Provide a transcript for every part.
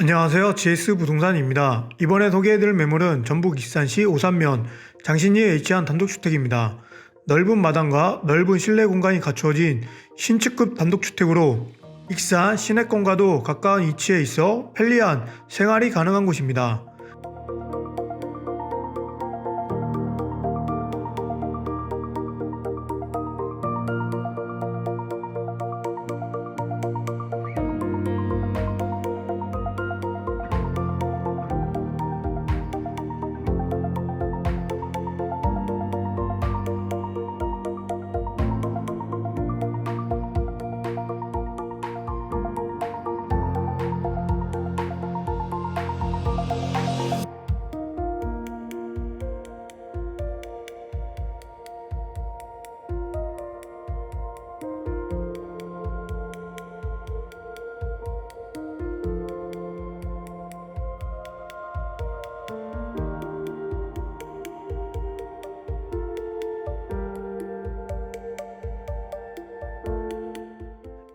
안녕하세요. GS 부동산입니다. 이번에 소개해드릴 매물은 전북 익산시 오산면 장신리에 위치한 단독주택입니다. 넓은 마당과 넓은 실내 공간이 갖추어진 신축급 단독주택으로 익산 시내권과도 가까운 위치에 있어 편리한 생활이 가능한 곳입니다.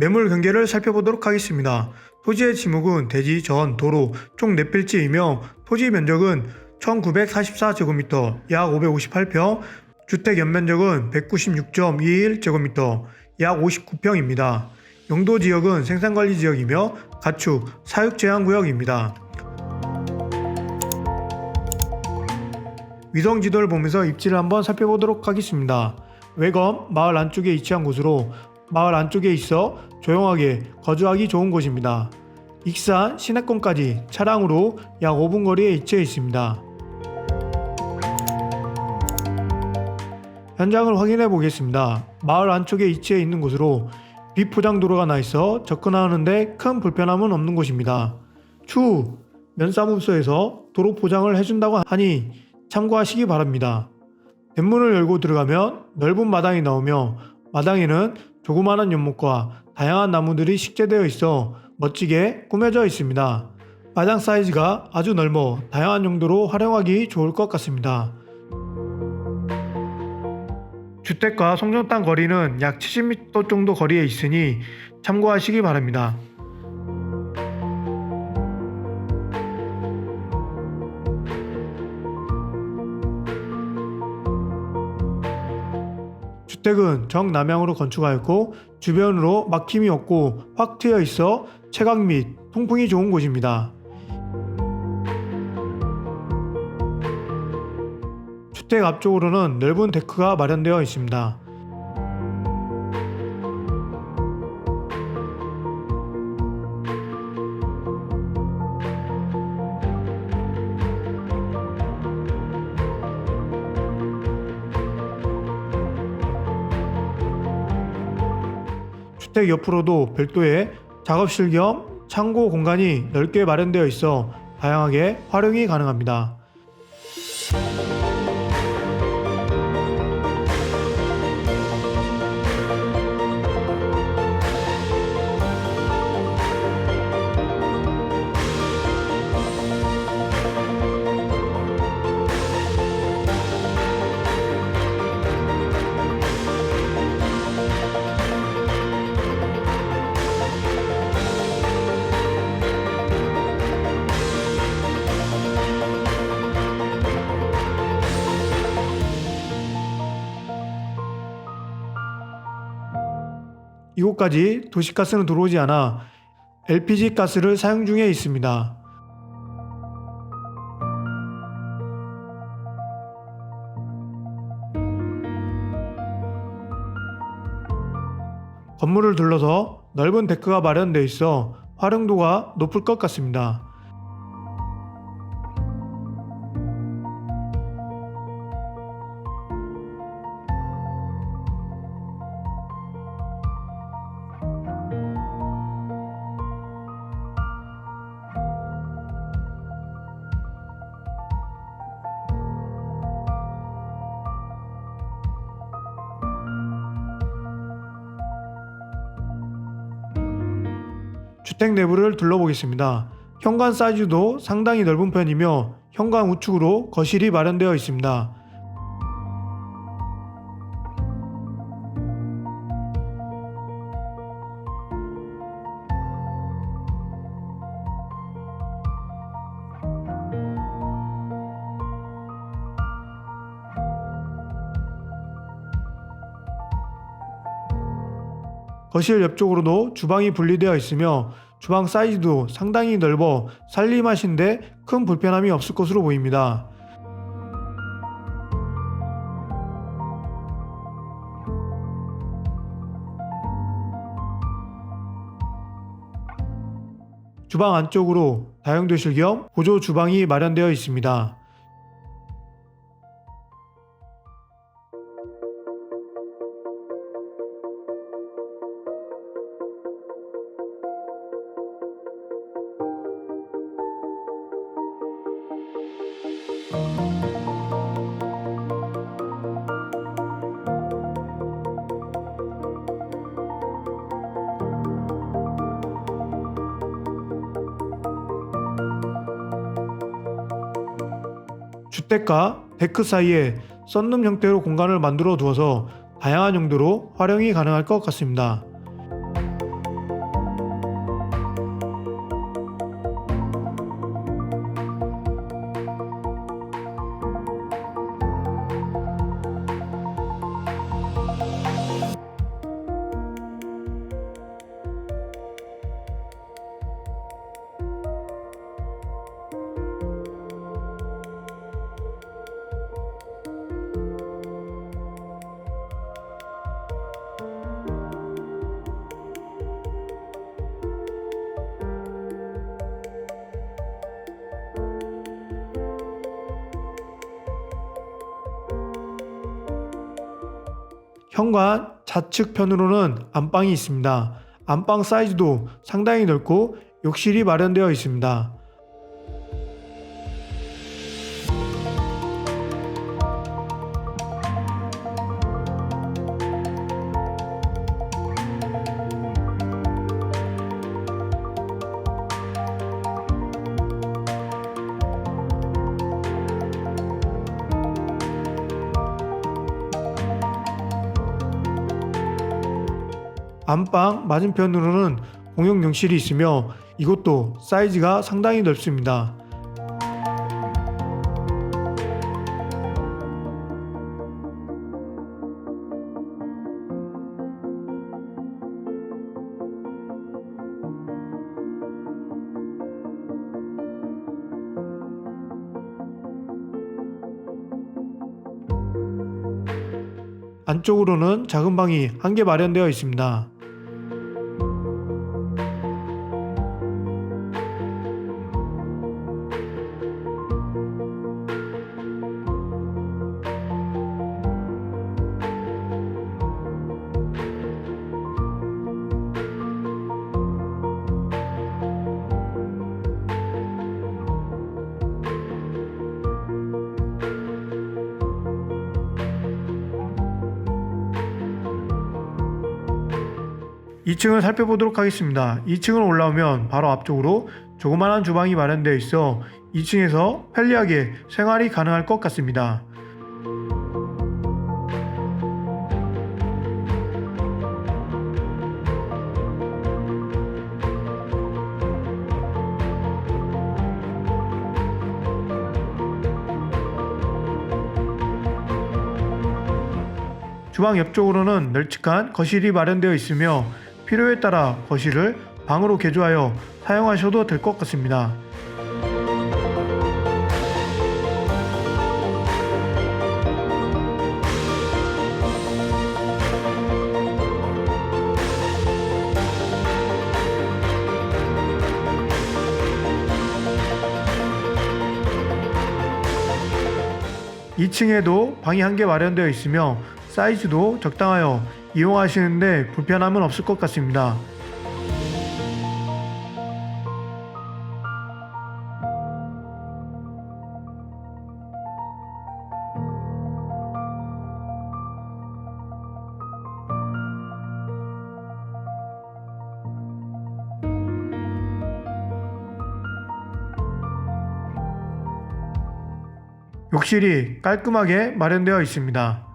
매물 경계를 살펴보도록 하겠습니다. 토지의 지목은 대지 전 도로 총 4필지이며 토지 면적은 1944제곱미터 약 558평, 주택 연면적은 196.21제곱미터 약 59평입니다. 용도 지역은 생산관리 지역이며 가축, 사육 제한 구역입니다. 위성 지도를 보면서 입지를 한번 살펴보도록 하겠습니다. 외검 마을 안쪽에 위치한 곳으로 마을 안쪽에 있어 조용하게 거주하기 좋은 곳입니다. 익산 시내권까지 차량으로 약 5분 거리에 위치해 있습니다. 현장을 확인해 보겠습니다. 마을 안쪽에 위치해 있는 곳으로 비포장 도로가 나 있어 접근하는데 큰 불편함은 없는 곳입니다. 추후 면사무소에서 도로 포장을 해준다고 하니 참고하시기 바랍니다. 대문을 열고 들어가면 넓은 마당이 나오며 마당에는 조그마한 연못과 다양한 나무들이 식재되어 있어 멋지게 꾸며져 있습니다. 마당 사이즈가 아주 넓어 다양한 용도로 활용하기 좋을 것 같습니다. 주택과 송정땅 거리는 약 70m 정도 거리에 있으니 참고하시기 바랍니다. 주택은 정남향으로 건축하였고 주변으로 막힘이 없고 확 트여 있어 채광 및 통풍이 좋은 곳입니다. 주택 앞쪽으로는 넓은 데크가 마련되어 있습니다. 주택 옆으로도 별도의 작업실 겸 창고 공간이 넓게 마련되어 있어 다양하게 활용이 가능합니다. 이곳까지 도시가스는 들어오지 않아 LPG 가스를 사용 중에 있습니다. 건물을 둘러서 넓은 데크가 마련되어 있어 활용도가 높을 것 같습니다. 주택 내부를 둘러보겠습니다. 현관 사이즈도 상당히 넓은 편이며 현관 우측으로 거실이 마련되어 있습니다. 거실 옆쪽으로도 주방이 분리되어 있으며 주방 사이즈도 상당히 넓어 살림하신데 큰 불편함이 없을 것으로 보입니다. 주방 안쪽으로 다용도실 겸 보조 주방이 마련되어 있습니다. 주택과 데크 사이에 썬룸 형태로 공간을 만들어 두어서 다양한 용도로 활용이 가능할 것 같습니다. 현관 좌측 편으로는 안방이 있습니다. 안방 사이즈도 상당히 넓고 욕실이 마련되어 있습니다. 안방 맞은편으로는 공용 욕실이 있으며 이것도 사이즈가 상당히 넓습니다. 안쪽으로는 작은 방이 한 개 마련되어 있습니다. 이층을 살펴보도록 하겠습니다. 2층을 올라오면 바로 앞쪽으로 조그만한 주방이 마련되어 있어 2층에서 편리하게 생활이 가능할 것 같습니다. 주방 옆쪽으로는 널찍한 거실이 마련되어 있으며 필요에 따라 거실을 방으로 개조하여 사용하셔도 될 것 같습니다. 이층에도 방이 한 개 마련되어 있으며 사이즈도 적당하여 이용하시는데 불편함은 없을 것 같습니다. 욕실이 깔끔하게 마련되어 있습니다.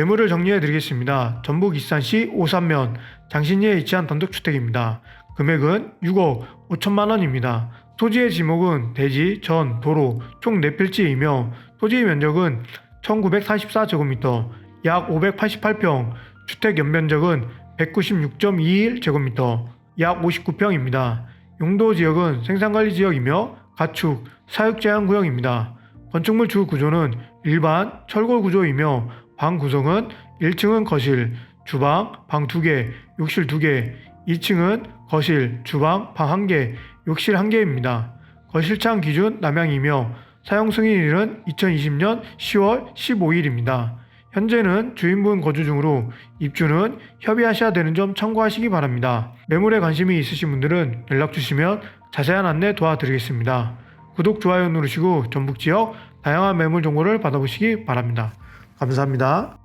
매물을 정리해 드리겠습니다. 전북 익산시 오산면 장신리에 위치한 단독주택입니다. 금액은 6억 5천만 원입니다. 토지의 지목은 대지, 전, 도로 총 4필지이며 토지의 면적은 1944제곱미터, 약 588평, 주택 연면적은 196.21제곱미터, 약 59평입니다. 용도 지역은 생산관리 지역이며 가축, 사육 제한 구역입니다. 건축물 주 구조는 일반 철골 구조이며 방 구성은 1층은 거실, 주방, 방 2개, 욕실 2개, 2층은 거실, 주방, 방 1개, 욕실 1개입니다. 거실창 기준 남향이며 사용 승인일은 2020년 10월 15일입니다. 현재는 주인분 거주 중으로 입주는 협의하셔야 되는 점 참고하시기 바랍니다. 매물에 관심이 있으신 분들은 연락 주시면 자세한 안내 도와드리겠습니다. 구독, 좋아요 누르시고 전북 지역 다양한 매물 정보를 받아보시기 바랍니다. 감사합니다.